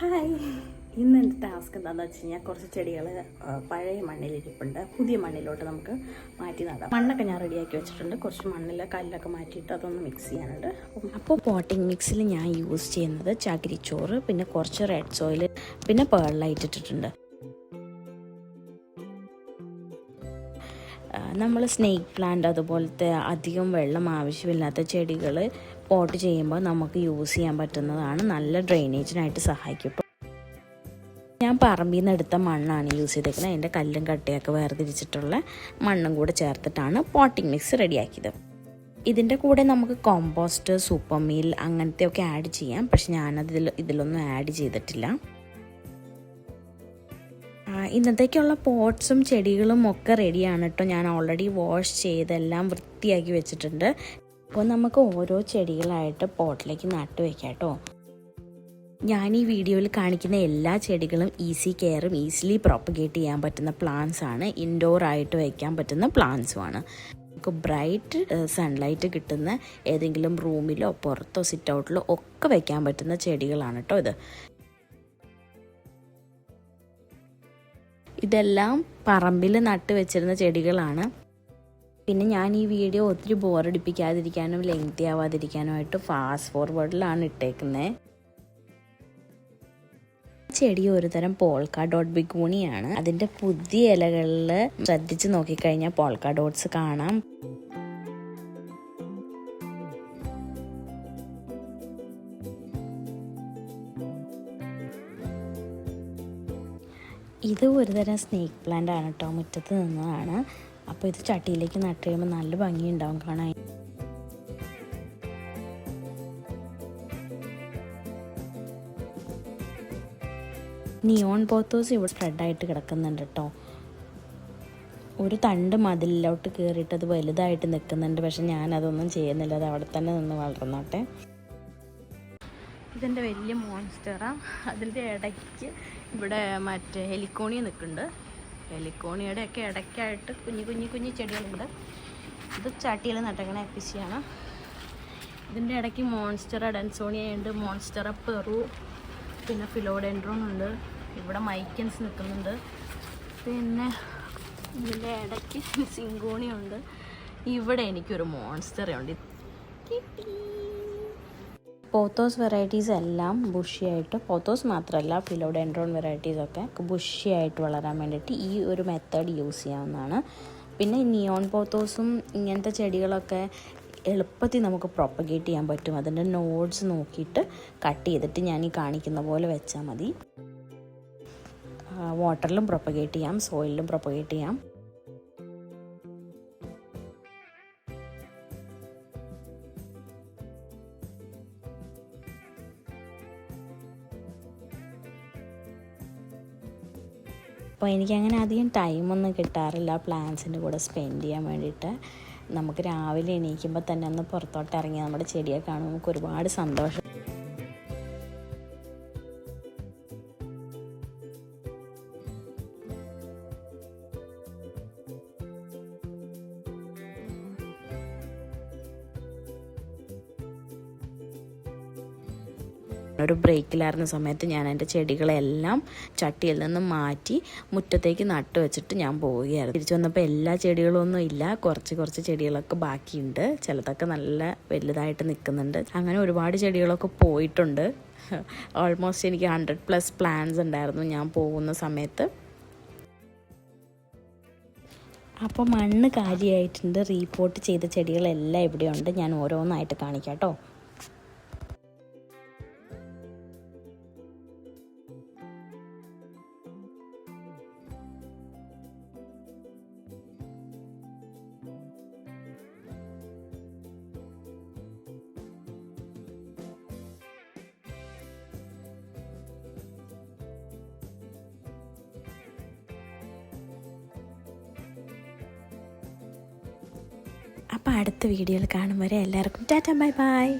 Hi ഇന്ന് എന്റെ task എന്താണെന്ന് വെച്ച് കഴിഞ്ഞാൽ കുറച്ച് ചെടികൾ പഴയ മണ്ണിലിരിപ്പുണ്ട്. പുതിയ മണ്ണിലോട്ട് നമുക്ക് മാറ്റി നടാം. മണ്ണൊക്കെ ഞാൻ റെഡിയാക്കി വെച്ചിട്ടുണ്ട്. കുറച്ച് മണ്ണിൽ കല്ലൊക്കെ മാറ്റിയിട്ട് അതൊന്ന് മിക്സ് ചെയ്യാനുണ്ട്. അപ്പോൾ പോട്ടിംഗ് മിക്സിൽ ഞാൻ യൂസ് ചെയ്യുന്നത് ചകിരിച്ചോറ് പിന്നെ കുറച്ച് റെഡ് സോയിൽ പിന്നെ പേളിലായിട്ട് ഇട്ടിട്ടുണ്ട്. നമ്മൾ സ്നേക്ക് പ്ലാന്റ് അതുപോലത്തെ അധികം വെള്ളം ആവശ്യമില്ലാത്ത ചെടികൾ പോട്ട് ചെയ്യുമ്പോൾ നമുക്ക് യൂസ് ചെയ്യാൻ പറ്റുന്നതാണ് നല്ല ഡ്രെയിനേജിനായിട്ട് സഹായിക്കും. ഞാൻ പറമ്പിൽ നിന്ന് എടുത്ത മണ്ണാണ് യൂസ് ചെയ്തേക്കുന്നത്. അതിന്റെ കല്ലും കട്ടയൊക്കെ വേർതിരിച്ചിട്ടുള്ള മണ്ണും കൂടെ ചേർത്തിട്ടാണ് പോട്ടിംഗ് മിക്സ് റെഡിയാക്കിയത് ഇതിന്റെ കൂടെ നമുക്ക് കോമ്പോസ്റ്റ് സൂപ്പർ മീൽ അങ്ങനത്തെയൊക്കെ ആഡ് ചെയ്യാം. പക്ഷെ ഞാനതിൽ ഇതിലൊന്നും ആഡ് ചെയ്തിട്ടില്ല. ഇന്നത്തേക്കുള്ള പോട്ട്സും ചെടികളും ഒക്കെ റെഡിയാണ് കേട്ടോ ഞാൻ ഓൾറെഡി വാഷ് ചെയ്തെല്ലാം വൃത്തിയാക്കി വെച്ചിട്ടുണ്ട്. അപ്പോൾ നമുക്ക് ഓരോ ചെടികളായിട്ട് പോട്ടിലേക്ക് നട്ടു വെക്കാം കേട്ടോ. ഞാൻ ഈ വീഡിയോയിൽ കാണിക്കുന്ന എല്ലാ ചെടികളും ഈസി കെയറും ഈസിലി പ്രോപ്പഗേറ്റ് ചെയ്യാൻ പറ്റുന്ന പ്ലാന്റ്സ് ആണ്. ഇൻഡോർ ആയിട്ട് വയ്ക്കാൻ പറ്റുന്ന പ്ലാന്റ്സുമാണ് നമുക്ക് ബ്രൈറ്റ് സൺലൈറ്റ് കിട്ടുന്ന ഏതെങ്കിലും റൂമിലോ പുറത്തോ സിറ്റ് ഔട്ടിലോ ഒക്കെ വയ്ക്കാൻ പറ്റുന്ന ചെടികളാണ് കേട്ടോ ഇത്. ഇതെല്ലാം പറമ്പിൽ നട്ട് വെച്ചിരുന്ന ചെടികളാണ്. പിന്നെ ഞാൻ ഈ വീഡിയോ ഒത്തിരി ബോറടിപ്പിക്കാതിരിക്കാനും ലെങ്തി ആവാതിരിക്കാനുമായിട്ട് ഫാസ്റ്റ് ഫോർവേഡിലാണ് ഇട്ടേക്കുന്നത് ചെടി ഒരുതരം പോൾക്ക ഡോട്ട് ബിഗൂണിയാണ് അതിന്റെ പുതിയ ഇലകളിൽ ശ്രദ്ധിച്ചു നോക്കിക്കഴിഞ്ഞാൽ പോൾക്ക ഡോട്ട്സ് കാണാം. ഇത് ഒരുതരം സ്നേക്ക് പ്ലാന്റ് ആണ് കേട്ടോ മുറ്റത്ത് നിന്നതാണ്. അപ്പോൾ ഇത് ചട്ടിയിലേക്ക് നട്ട് കഴിയുമ്പോൾ നല്ല ഭംഗിയുണ്ടാവും കാണാൻ. നിയോൺ പോത്തോസ് ഇവിടെ സ്പ്രെഡായിട്ട് കിടക്കുന്നുണ്ട് കേട്ടോ ഒരു തണ്ട് മതിലിലോട്ട് കയറിയിട്ട് അത് വലുതായിട്ട് നിൽക്കുന്നുണ്ട്. പക്ഷെ ഞാൻ അതൊന്നും ചെയ്യുന്നില്ല. അത് അവിടെ തന്നെ നിന്ന് വളർന്നോട്ടെ. ഇതിന്റെ വലിയ മോൺസ്റ്ററാണ് അതിന്റെ ഇടയ്ക്ക് ഇവിടെ മറ്റേ ഹെലിക്കോണി നിൽക്കുന്നുണ്ട്. ഹെലിക്കോണിയുടെ ഒക്കെ ഇടയ്ക്കായിട്ട് കുഞ്ഞു കുഞ്ഞു കുഞ്ഞു ചെടികളുണ്ട്. ഇത് ചട്ടിയിൽ നട്ടേക്കണ എപ്പിസിയാണ് ഇതിന്റെ ഇടയ്ക്ക് മോൺസ്റ്റർ ഡെൻസോണിയ ഉണ്ട് മോൺസ്റ്റർ പെറു പിന്നെ ഫിലോഡെൻഡ്രോൺ ഉണ്ട്. ഇവിടെ മൈക്കൻസ് നിൽക്കുന്നുണ്ട്. പിന്നെ ഇതിന്റെ ഇടയ്ക്ക് സിങ്കോണിയുണ്ട്. ഇവിടെ എനിക്കൊരു മോൺസ്റ്റർ ഉണ്ട് പോത്തോസ് വെറൈറ്റീസ് എല്ലാം ബുഷിയായിട്ട് പോത്തോസ് മാത്രമല്ല ഫിലോഡെൻഡ്രോൺ വെറൈറ്റീസൊക്കെ ബുഷിയായിട്ട് വളരാൻ വേണ്ടിയിട്ട് ഈ ഒരു മെത്തേഡ് യൂസ് ചെയ്യാവുന്നതാണ്. പിന്നെ നിയോൺ പോത്തോസും ഇങ്ങനത്തെ ചെടികളൊക്കെ എളുപ്പത്തിൽ നമുക്ക് പ്രൊപ്പഗേറ്റ് ചെയ്യാൻ പറ്റും. അതിന്റെ നോഡ്സ് നോക്കിയിട്ട് കട്ട് ചെയ്തിട്ട് ഞാൻ ഈ കാണിക്കുന്ന പോലെ വെച്ചാൽ മതി. വാട്ടറിലും പ്രൊപ്പഗേറ്റ് ചെയ്യാം സോയിലിലും പ്രൊപ്പഗേറ്റ് ചെയ്യാം. അപ്പോൾ എനിക്കങ്ങനെ അധികം ടൈമൊന്നും കിട്ടാറില്ല. പ്ലാന്റ്സിന്റെ കൂടെ സ്പെൻഡ് ചെയ്യാൻ വേണ്ടിയിട്ട്. നമുക്ക് രാവിലെ എണീക്കുമ്പോൾ തന്നെ ഒന്ന് പുറത്തോട്ട് ഇറങ്ങി നമ്മുടെ ചെടിയെ കാണുമ്പോൾ നമുക്ക് ഒരുപാട് സന്തോഷം. ഒരു ബ്രേക്കിലായിരുന്ന സമയത്ത് ഞാൻ എന്റെ ചെടികളെല്ലാം ചട്ടിയിൽ നിന്ന് മാറ്റി മുറ്റത്തേക്ക് നട്ടു വെച്ചിട്ട് ഞാൻ പോവുകയായിരുന്നു. തിരിച്ചു വന്നപ്പോൾ എല്ലാ ചെടികളൊന്നും ഇല്ല. കുറച്ച് കുറച്ച് ചെടികളൊക്കെ ബാക്കിയുണ്ട്. ചിലതൊക്കെ നല്ല വലുതായിട്ട് നിൽക്കുന്നുണ്ട്. അങ്ങനെ ഒരുപാട് ചെടികളൊക്കെ പോയിട്ടുണ്ട്. ഓൾമോസ്റ്റ് എനിക്ക് ഹൺഡ്രഡ് പ്ലസ് പ്ലാൻസ് ഉണ്ടായിരുന്നു ഞാൻ പോകുന്ന സമയത്ത്. അപ്പോൾ മണ്ണ് കാര്യമായിട്ടുണ്ട് റീപോർട്ട് ചെയ്ത ചെടികളെല്ലാം ഇവിടെയുണ്ട്. ഞാൻ ഓരോന്നായിട്ട് കാണിക്കാം കേട്ടോ. അപ്പോൾ അടുത്ത വീഡിയോയിൽ കാണും വരെ എല്ലാവർക്കും ടാറ്റ ബൈ ബൈ.